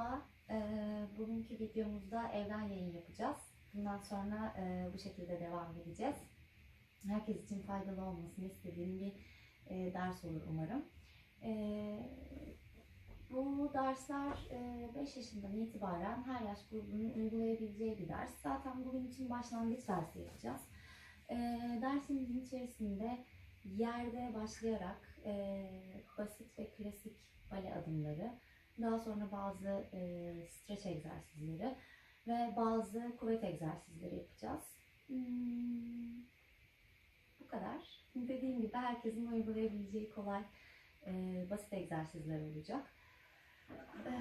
Merhaba, ee, bugünkü videomuzda evden yayın yapacağız. Bundan sonra e, bu şekilde devam edeceğiz. Herkes için faydalı olmasını istediğim bir e, ders olur umarım. E, bu dersler 5 yaşından itibaren her yaş grubunun uygulayabileceği bir ders. Zaten bugün için başlangıç dersi yapacağız. E, dersimizin içerisinde yerde başlayarak e, basit ve klasik bale adımları, daha sonra bazı e, streç egzersizleri ve bazı kuvvet egzersizleri yapacağız. Hmm, bu kadar. Dediğim gibi herkesin uygulayabileceği kolay e, basit egzersizler olacak. E,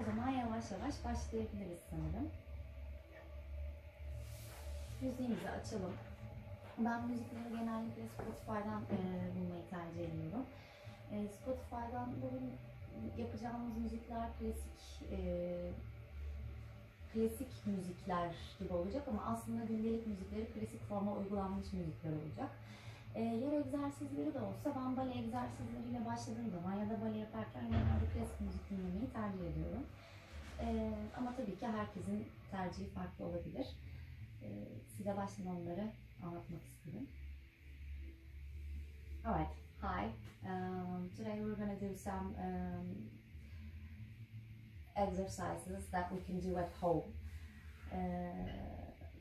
o zaman yavaş yavaş başlayabiliriz sanırım. Müziğimizi açalım. Ben müzikleri genellikle Spotify'dan e, bulmayı tercih ediyorum. E, Spotify'dan bugün yapacağımız müzikler klasik e, klasik müzikler gibi olacak ama aslında gündelik müzikleri klasik forma uygulanmış müzikler olacak. E, yer egzersizleri de olsa ben bale egzersizleriyle başladığım zaman ya da bale yaparken genelde klasik müzik dinlemeyi tercih ediyorum. E, ama tabii ki herkesin tercihi farklı olabilir. E, size baştan onları anlatmak istedim. Alright, hi. Um, today we're going to do some um, exercises that we can do at home. Uh,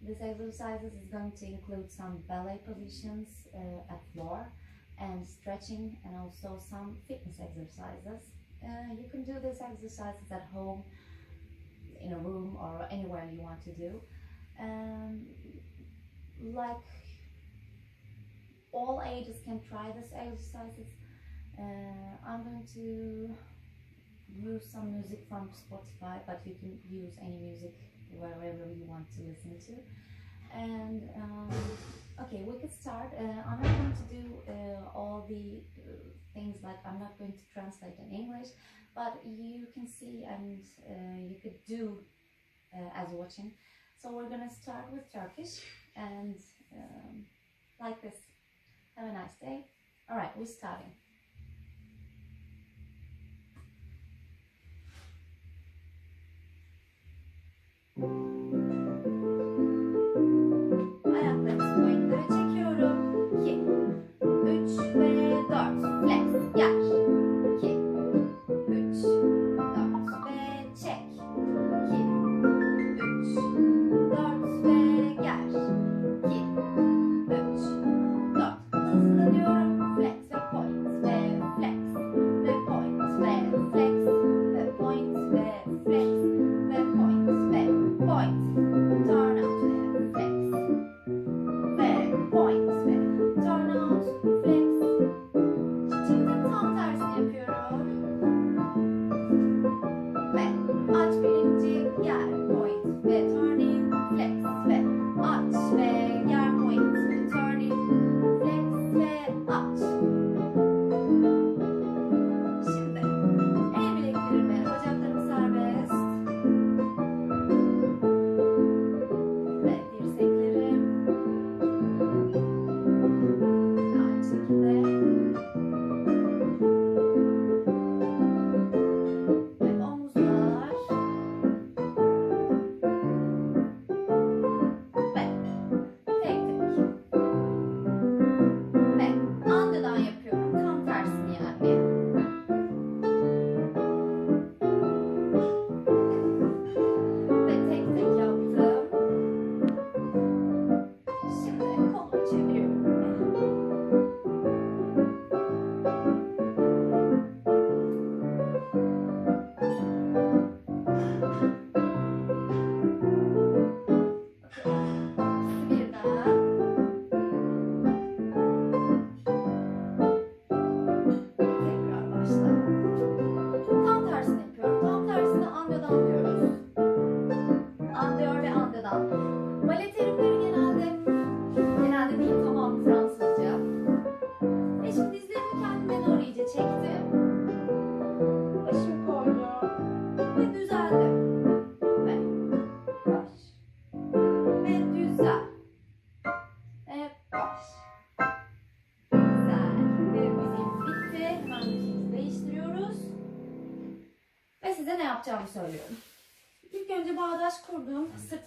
this exercises is going to include some ballet positions uh, at floor and stretching and also some fitness exercises. Uh, you can do these exercises at home, in a room or anywhere you want to do. Um, like all ages can try this exercises. Uh, I'm going to use some music from Spotify, but you can use any music wherever you want to listen to. And um, okay, we could start. Uh, I'm not going to do uh, all the uh, things like I'm not going to translate in English, but you can see and uh, you could do uh, as watching. So we're gonna start with Turkish and um, like this. Have a nice day. All right, we're starting.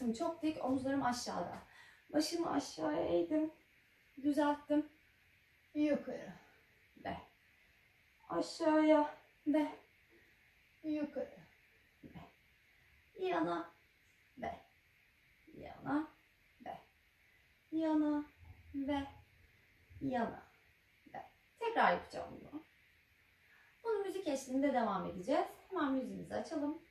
Sırtım çok dik, omuzlarım aşağıda. Başımı aşağıya eğdim. Düzelttim. Yukarı. Ve aşağıya ve yukarı. Ve yana ve yana ve yana ve yana ve tekrar yapacağım bunu. Bunu müzik eşliğinde devam edeceğiz. Hemen müziğimizi açalım.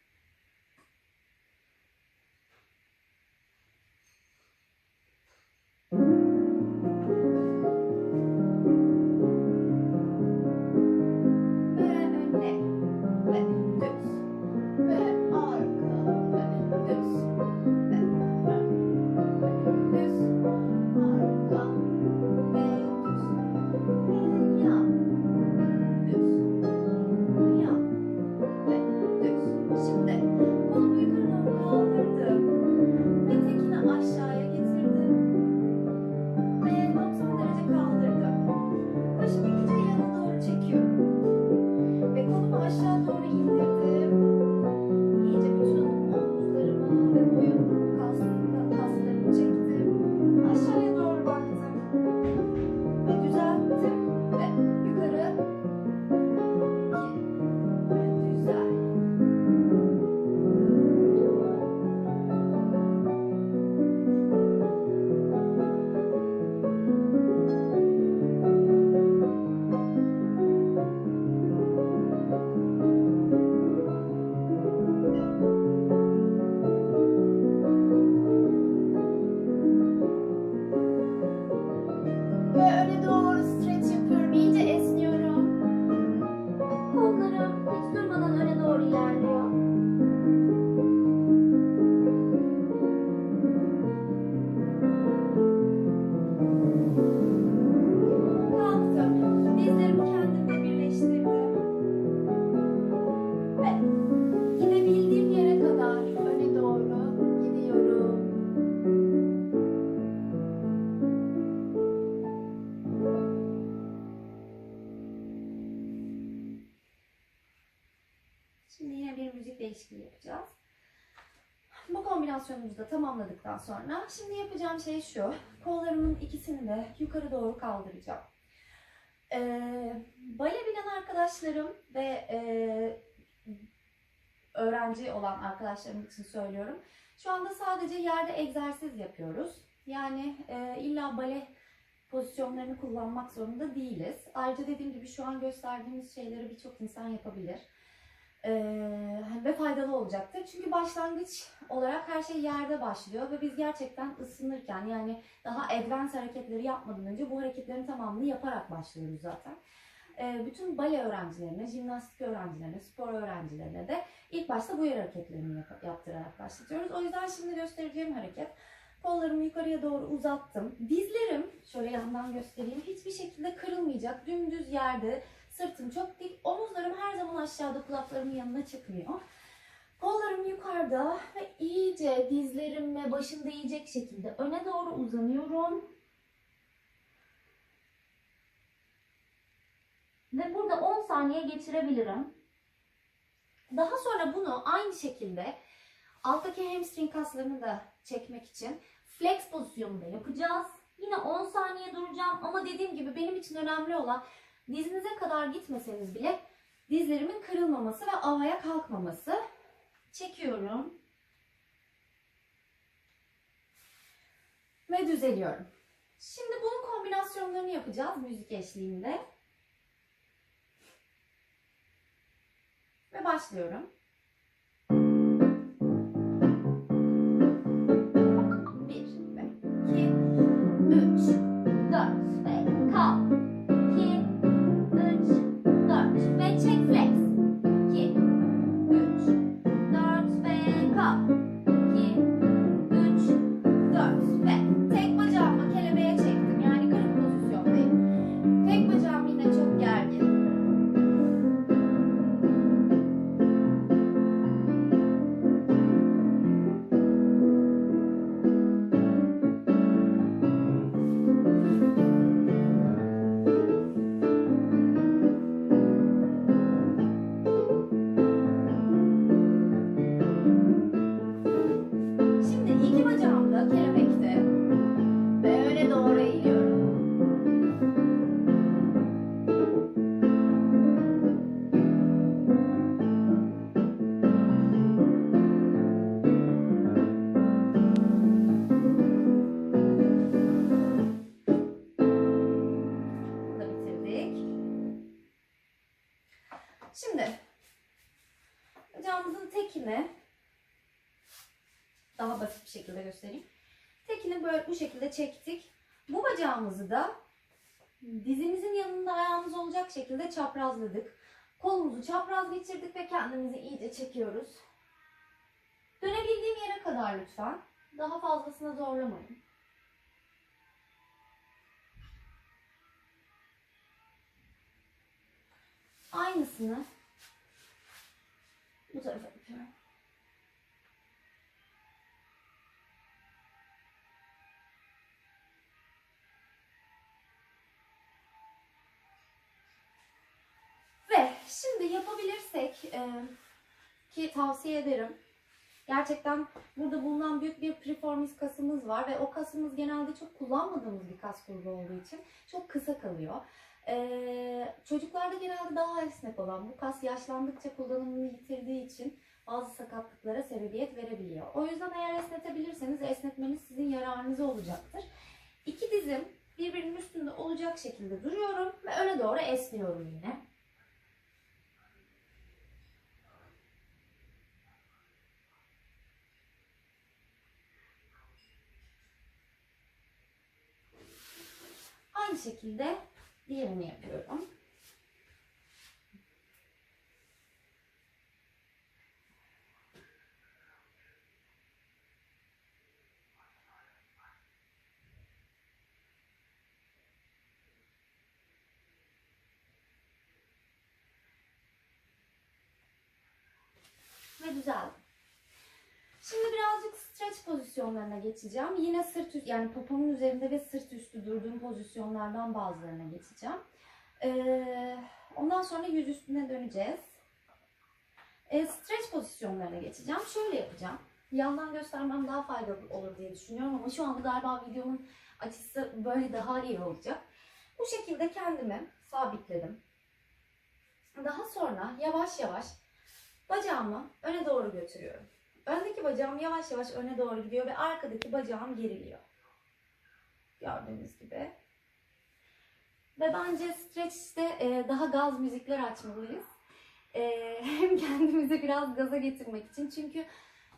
Bu kombinasyonumuzu da tamamladıktan sonra şimdi yapacağım şey şu. Kollarımın ikisini de yukarı doğru kaldıracağım. Ee, bale bilen arkadaşlarım ve e, öğrenci olan arkadaşlarım için söylüyorum. Şu anda sadece yerde egzersiz yapıyoruz. Yani e, illa bale pozisyonlarını kullanmak zorunda değiliz. Ayrıca dediğim gibi şu an gösterdiğimiz şeyleri birçok insan yapabilir. Ee, ve faydalı olacaktır. Çünkü başlangıç olarak her şey yerde başlıyor ve biz gerçekten ısınırken yani daha advanced hareketleri yapmadan önce bu hareketlerin tamamını yaparak başlıyoruz zaten. Bütün bale öğrencilerine, jimnastik öğrencilerine, spor öğrencilerine de ilk başta bu yer hareketlerini yap- yaptırarak başlatıyoruz. O yüzden şimdi göstereceğim hareket kollarımı yukarıya doğru uzattım. Dizlerim şöyle yandan göstereyim hiçbir şekilde kırılmayacak. Dümdüz yerde Sırtım çok dik. Omuzlarım her zaman aşağıda kulaklarımın yanına çıkmıyor. Kollarım yukarıda ve iyice dizlerimle başım değecek şekilde öne doğru uzanıyorum. Ve burada 10 saniye geçirebilirim. Daha sonra bunu aynı şekilde alttaki hamstring kaslarını da çekmek için flex pozisyonunda yapacağız. Yine 10 saniye duracağım ama dediğim gibi benim için önemli olan dizinize kadar gitmeseniz bile dizlerimin kırılmaması ve havaya kalkmaması. Çekiyorum. Ve düzeliyorum. Şimdi bunun kombinasyonlarını yapacağız müzik eşliğinde. Ve başlıyorum. Şekilde göstereyim. Tekini böyle bu şekilde çektik. Bu bacağımızı da dizimizin yanında ayağımız olacak şekilde çaprazladık. Kolumuzu çapraz geçirdik ve kendimizi iyice çekiyoruz. Dönebildiğim yere kadar lütfen. Daha fazlasına zorlamayın. Aynısını bu tarafa Ve şimdi yapabilirsek e, ki tavsiye ederim. Gerçekten burada bulunan büyük bir preformis kasımız var ve o kasımız genelde çok kullanmadığımız bir kas grubu olduğu için çok kısa kalıyor. Ee, çocuklarda genelde daha esnek olan bu kas yaşlandıkça kullanımını yitirdiği için bazı sakatlıklara sebebiyet verebiliyor. O yüzden eğer esnetebilirseniz esnetmeniz sizin yararınıza olacaktır. İki dizim birbirinin üstünde olacak şekilde duruyorum ve öne doğru esniyorum yine. Aynı şekilde diğerini yapıyorum. Ve düzeldi. Şimdi birazcık stretch pozisyonlarına geçeceğim. Yine sırt üstü yani popomun üzerinde ve sırt üstü durduğum pozisyonlardan bazılarına geçeceğim. Ee, ondan sonra yüz üstüne döneceğiz. Ee, stretch pozisyonlarına geçeceğim. Şöyle yapacağım. Yandan göstermem daha faydalı olur diye düşünüyorum ama şu anda galiba videomun açısı böyle daha iyi olacak. Bu şekilde kendimi sabitledim. Daha sonra yavaş yavaş bacağımı öne doğru götürüyorum. Öndeki bacağım yavaş yavaş öne doğru gidiyor ve arkadaki bacağım geriliyor. Gördüğünüz gibi. Ve bence stretch'te e, daha gaz müzikler açmalıyız. E, hem kendimizi biraz gaza getirmek için. Çünkü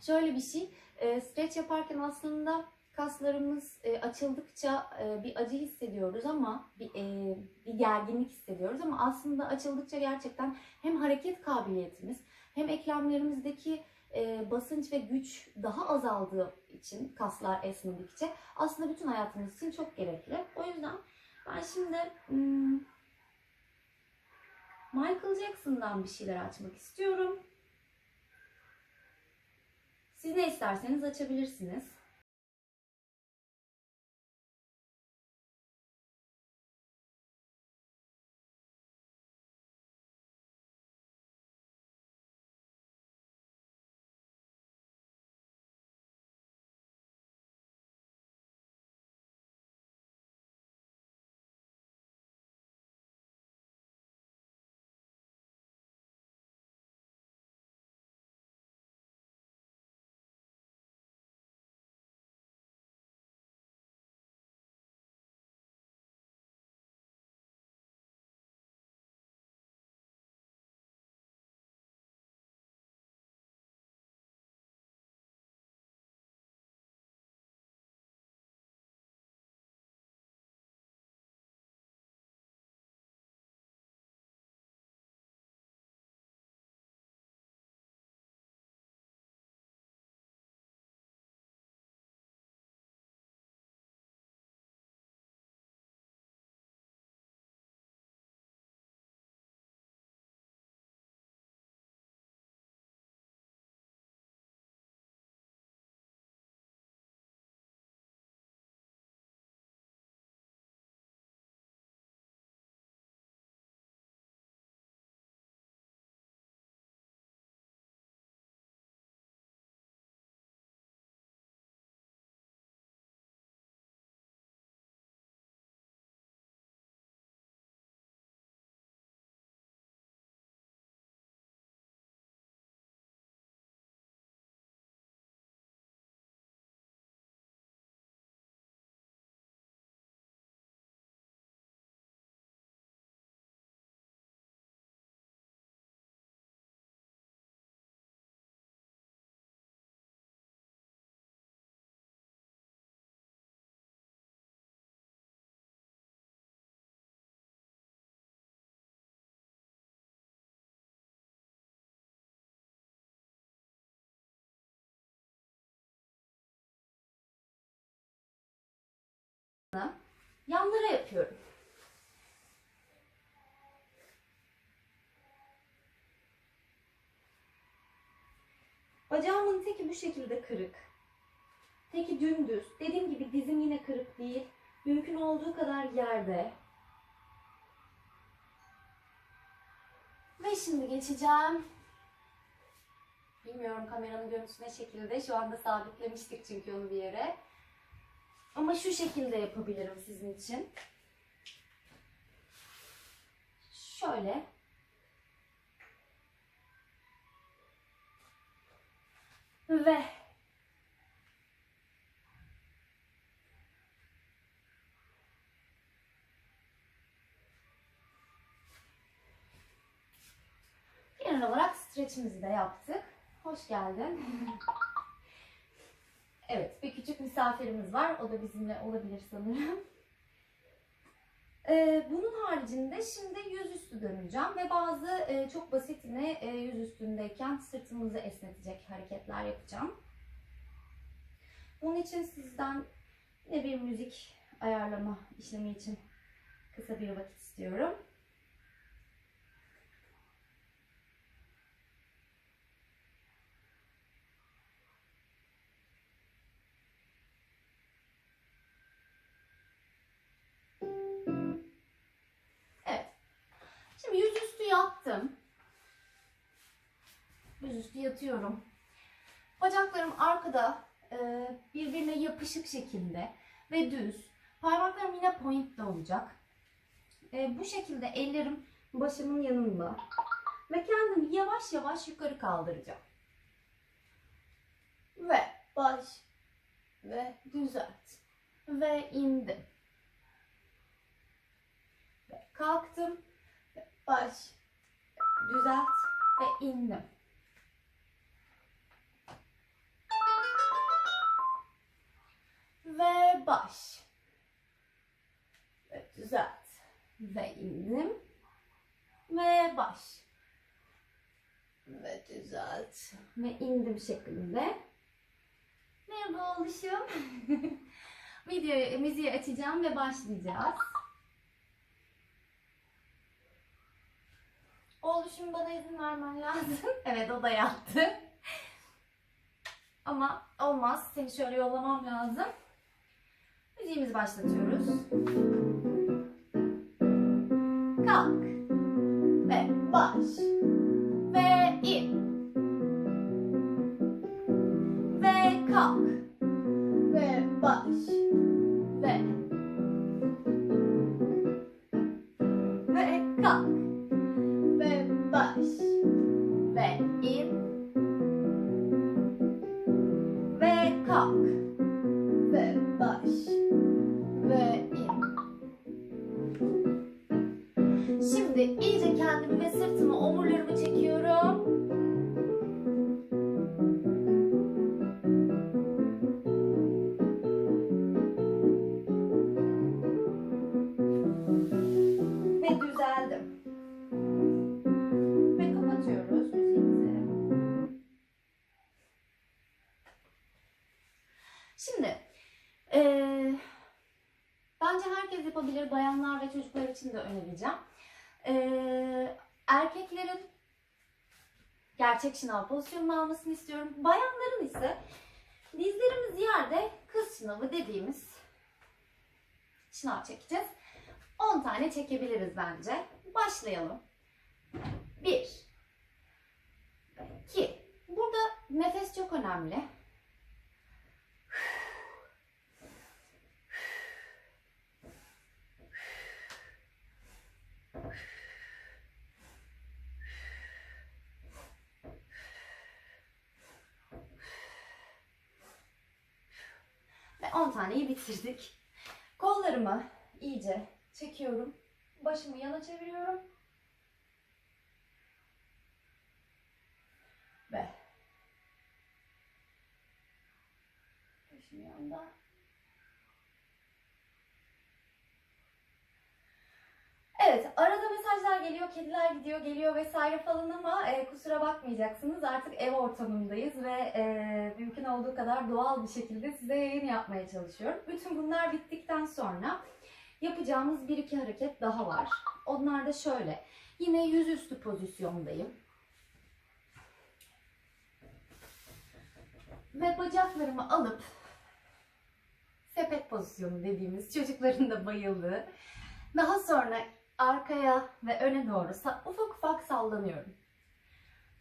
şöyle bir şey, e, stretch yaparken aslında kaslarımız açıldıkça bir acı hissediyoruz ama bir, bir gerginlik hissediyoruz ama aslında açıldıkça gerçekten hem hareket kabiliyetimiz hem eklemlerimizdeki e, basınç ve güç daha azaldığı için kaslar esnedikçe aslında bütün hayatımız için çok gerekli. O yüzden ben şimdi hmm, Michael Jackson'dan bir şeyler açmak istiyorum. Siz ne isterseniz açabilirsiniz. Yanlara yapıyorum. Bacağımın teki bu şekilde kırık. Teki dümdüz. Dediğim gibi dizim yine kırık değil. Mümkün olduğu kadar yerde. Ve şimdi geçeceğim. Bilmiyorum kameranın görüntüsü ne şekilde. Şu anda sabitlemiştik çünkü onu bir yere. Ama şu şekilde yapabilirim sizin için. Şöyle. Ve genel olarak streçimizi de yaptık. Hoş geldin. evet, bir küçük misafirimiz var. O da bizimle olabilir sanırım. Ee, bunun haricinde şimdi yüzüstü döneceğim ve bazı e, çok basit yine e, yüzüstündeyken sırtımızı esnetecek hareketler yapacağım. Bunun için sizden yine bir müzik ayarlama işlemi için kısa bir vakit istiyorum. Yüzüstü yatıyorum. Bacaklarım arkada e, birbirine yapışık şekilde ve düz. Parmaklarım yine pointte olacak. E, bu şekilde ellerim başımın yanında. Ve kendimi yavaş yavaş yukarı kaldıracağım. Ve baş ve düzelt. Ve indim. Ve kalktım. Ve baş düzelt ve indim. Ve baş. Ve düzelt. Ve indim. Ve baş. Ve düzelt. Ve indim şeklinde. Merhaba oluşum. Videoyu, müziği açacağım ve başlayacağız. Oluşum bana izin vermen lazım. evet o da yaptı. Ama olmaz. Seni şöyle yollamam lazım. Müziğimizi başlatıyoruz. Kalk. Ve baş. Ve in. Ve kalk. Ve baş. Ve. Ve kalk. Ve baş. Ve in. Ve kalk. Ve baş. Ve önereceğim. Eee, erkeklerin gerçek şınav pozisyonunu almasını istiyorum. Bayanların ise dizlerimiz yerde kız şınavı dediğimiz şınav çekeceğiz. 10 tane çekebiliriz bence. Başlayalım. 1 2 Burada nefes çok önemli. 10 taneyi bitirdik. Kollarımı iyice çekiyorum. Başımı yana çeviriyorum. Ve başım yanda. Evet, arada mesajlar geliyor. kediler gidiyor, geliyor vesaire falan ama e, kusura bakmayacaksınız. Artık ev ortamındayız ve e, mümkün olduğu kadar doğal bir şekilde size yayın yapmaya çalışıyorum. Bütün bunlar bittikten sonra yapacağımız bir iki hareket daha var. Onlar da şöyle. Yine yüzüstü pozisyondayım. Ve bacaklarımı alıp sepet pozisyonu dediğimiz çocukların da bayıldığı. Daha sonra arkaya ve öne doğru ufak ufak sallanıyorum.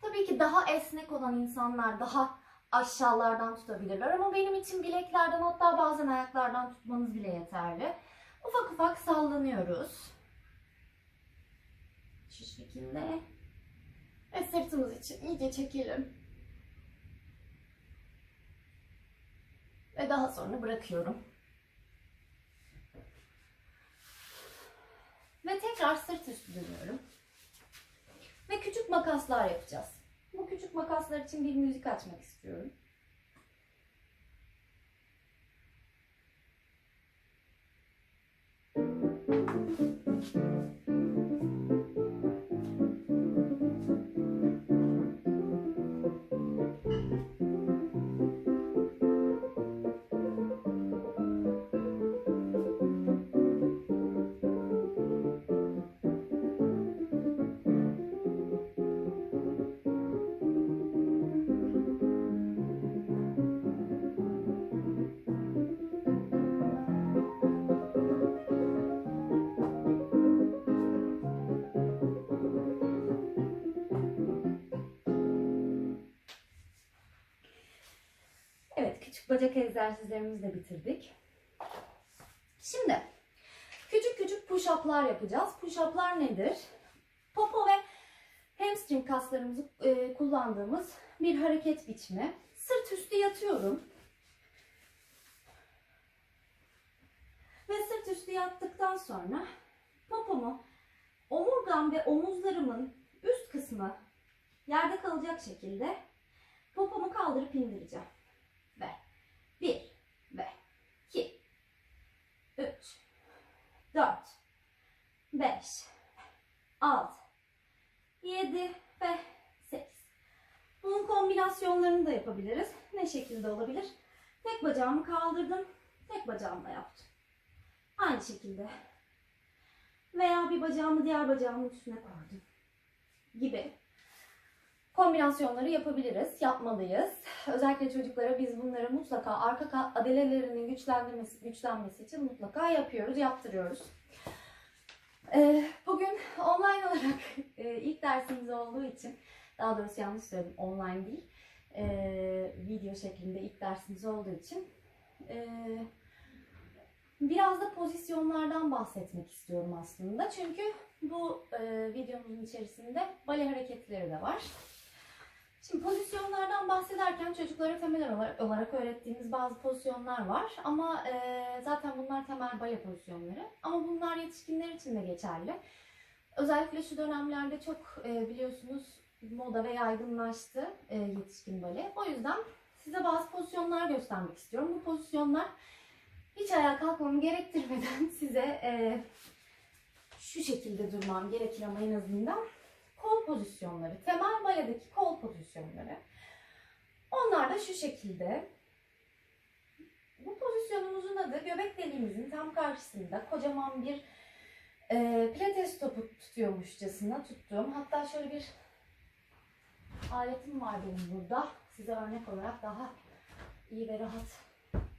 Tabii ki daha esnek olan insanlar daha aşağılardan tutabilirler ama benim için bileklerden hatta bazen ayaklardan tutmanız bile yeterli. Ufak ufak sallanıyoruz. Şu şekilde. Ve sırtımız için iyice çekelim. Ve daha sonra bırakıyorum. Ve tekrar sırt üstü dönüyorum. Ve küçük makaslar yapacağız. Bu küçük makaslar için bir müzik açmak istiyorum. Evet, küçük bacak egzersizlerimizi de bitirdik. Şimdi küçük küçük push-up'lar yapacağız. Push-up'lar nedir? Popo ve hamstring kaslarımızı e, kullandığımız bir hareket biçimi. Sırt üstü yatıyorum. Ve sırt üstü yattıktan sonra popomu omurgam ve omuzlarımın üst kısmı yerde kalacak şekilde popomu kaldırıp indireceğim 1 ve 2 3 4 5 6 7 ve 8 Bunun kombinasyonlarını da yapabiliriz. Ne şekilde olabilir? Tek bacağımı kaldırdım. Tek bacağımla yaptım. Aynı şekilde. Veya bir bacağımı diğer bacağımın üstüne koydum. Gibi kombinasyonları yapabiliriz, yapmalıyız. Özellikle çocuklara biz bunları mutlaka arka ka- adelelerinin güçlenmesi, güçlenmesi için mutlaka yapıyoruz, yaptırıyoruz. Ee, bugün online olarak e, ilk dersimiz olduğu için, daha doğrusu yanlış söyledim, online değil, e, video şeklinde ilk dersimiz olduğu için e, biraz da pozisyonlardan bahsetmek istiyorum aslında. Çünkü bu e, videomuzun içerisinde bale hareketleri de var. Şimdi pozisyonlardan bahsederken çocuklara temel olarak, öğrettiğimiz bazı pozisyonlar var. Ama e, zaten bunlar temel bale pozisyonları. Ama bunlar yetişkinler için de geçerli. Özellikle şu dönemlerde çok e, biliyorsunuz moda ve yaygınlaştı e, yetişkin bale. O yüzden size bazı pozisyonlar göstermek istiyorum. Bu pozisyonlar hiç ayağa kalkmamı gerektirmeden size e, şu şekilde durmam gerekir ama en azından kol pozisyonları, temel baledeki kol pozisyonları. Onlar da şu şekilde. Bu pozisyonumuzun adı göbek deliğimizin tam karşısında kocaman bir e, pilates topu tutuyormuşçasına tuttuğum. Hatta şöyle bir aletim var benim burada. Size örnek olarak daha iyi ve rahat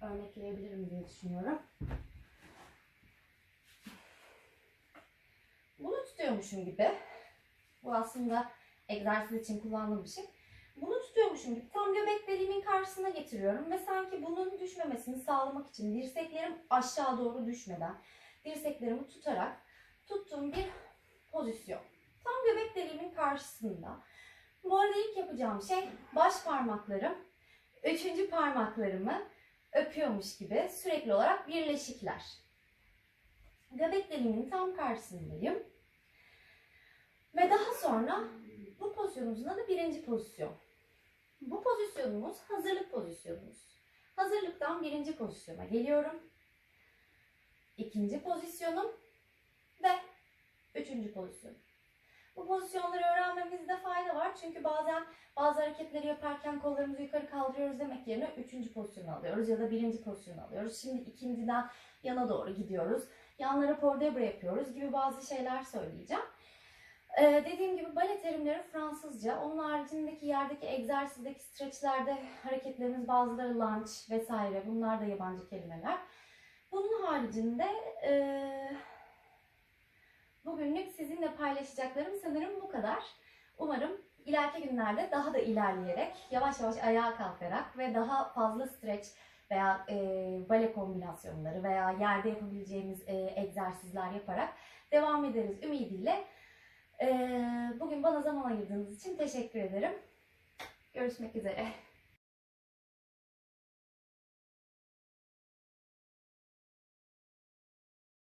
örnekleyebilirim diye düşünüyorum. Bunu tutuyormuşum gibi. Bu aslında egzersiz için kullandığım bir şey. Bunu tutuyormuşum gibi tam göbek deliğimin karşısına getiriyorum ve sanki bunun düşmemesini sağlamak için dirseklerim aşağı doğru düşmeden dirseklerimi tutarak tuttuğum bir pozisyon. Tam göbek deliğimin karşısında. Bu arada ilk yapacağım şey baş parmaklarım, üçüncü parmaklarımı öpüyormuş gibi sürekli olarak birleşikler. Göbek deliğimin tam karşısındayım. Ve daha sonra bu pozisyonumuzun adı birinci pozisyon. Bu pozisyonumuz hazırlık pozisyonumuz. Hazırlıktan birinci pozisyona geliyorum. İkinci pozisyonum ve üçüncü pozisyon. Bu pozisyonları öğrenmemizde fayda var. Çünkü bazen bazı hareketleri yaparken kollarımızı yukarı kaldırıyoruz demek yerine üçüncü pozisyonu alıyoruz ya da birinci pozisyonu alıyoruz. Şimdi ikinciden yana doğru gidiyoruz. Yanlara pordebra yapıyoruz gibi bazı şeyler söyleyeceğim. Ee, dediğim gibi bale terimleri Fransızca. Onun haricindeki yerdeki egzersizdeki streçlerde hareketlerimiz bazıları lunge vesaire bunlar da yabancı kelimeler. Bunun haricinde eee, bugünlük sizinle paylaşacaklarım sanırım bu kadar. Umarım ileriki günlerde daha da ilerleyerek, yavaş yavaş ayağa kalkarak ve daha fazla streç veya eee bale kombinasyonları veya yerde yapabileceğimiz eee, egzersizler yaparak devam ederiz ümidiyle. Eee, bugün bana zaman ayırdığınız için teşekkür ederim. Görüşmek üzere.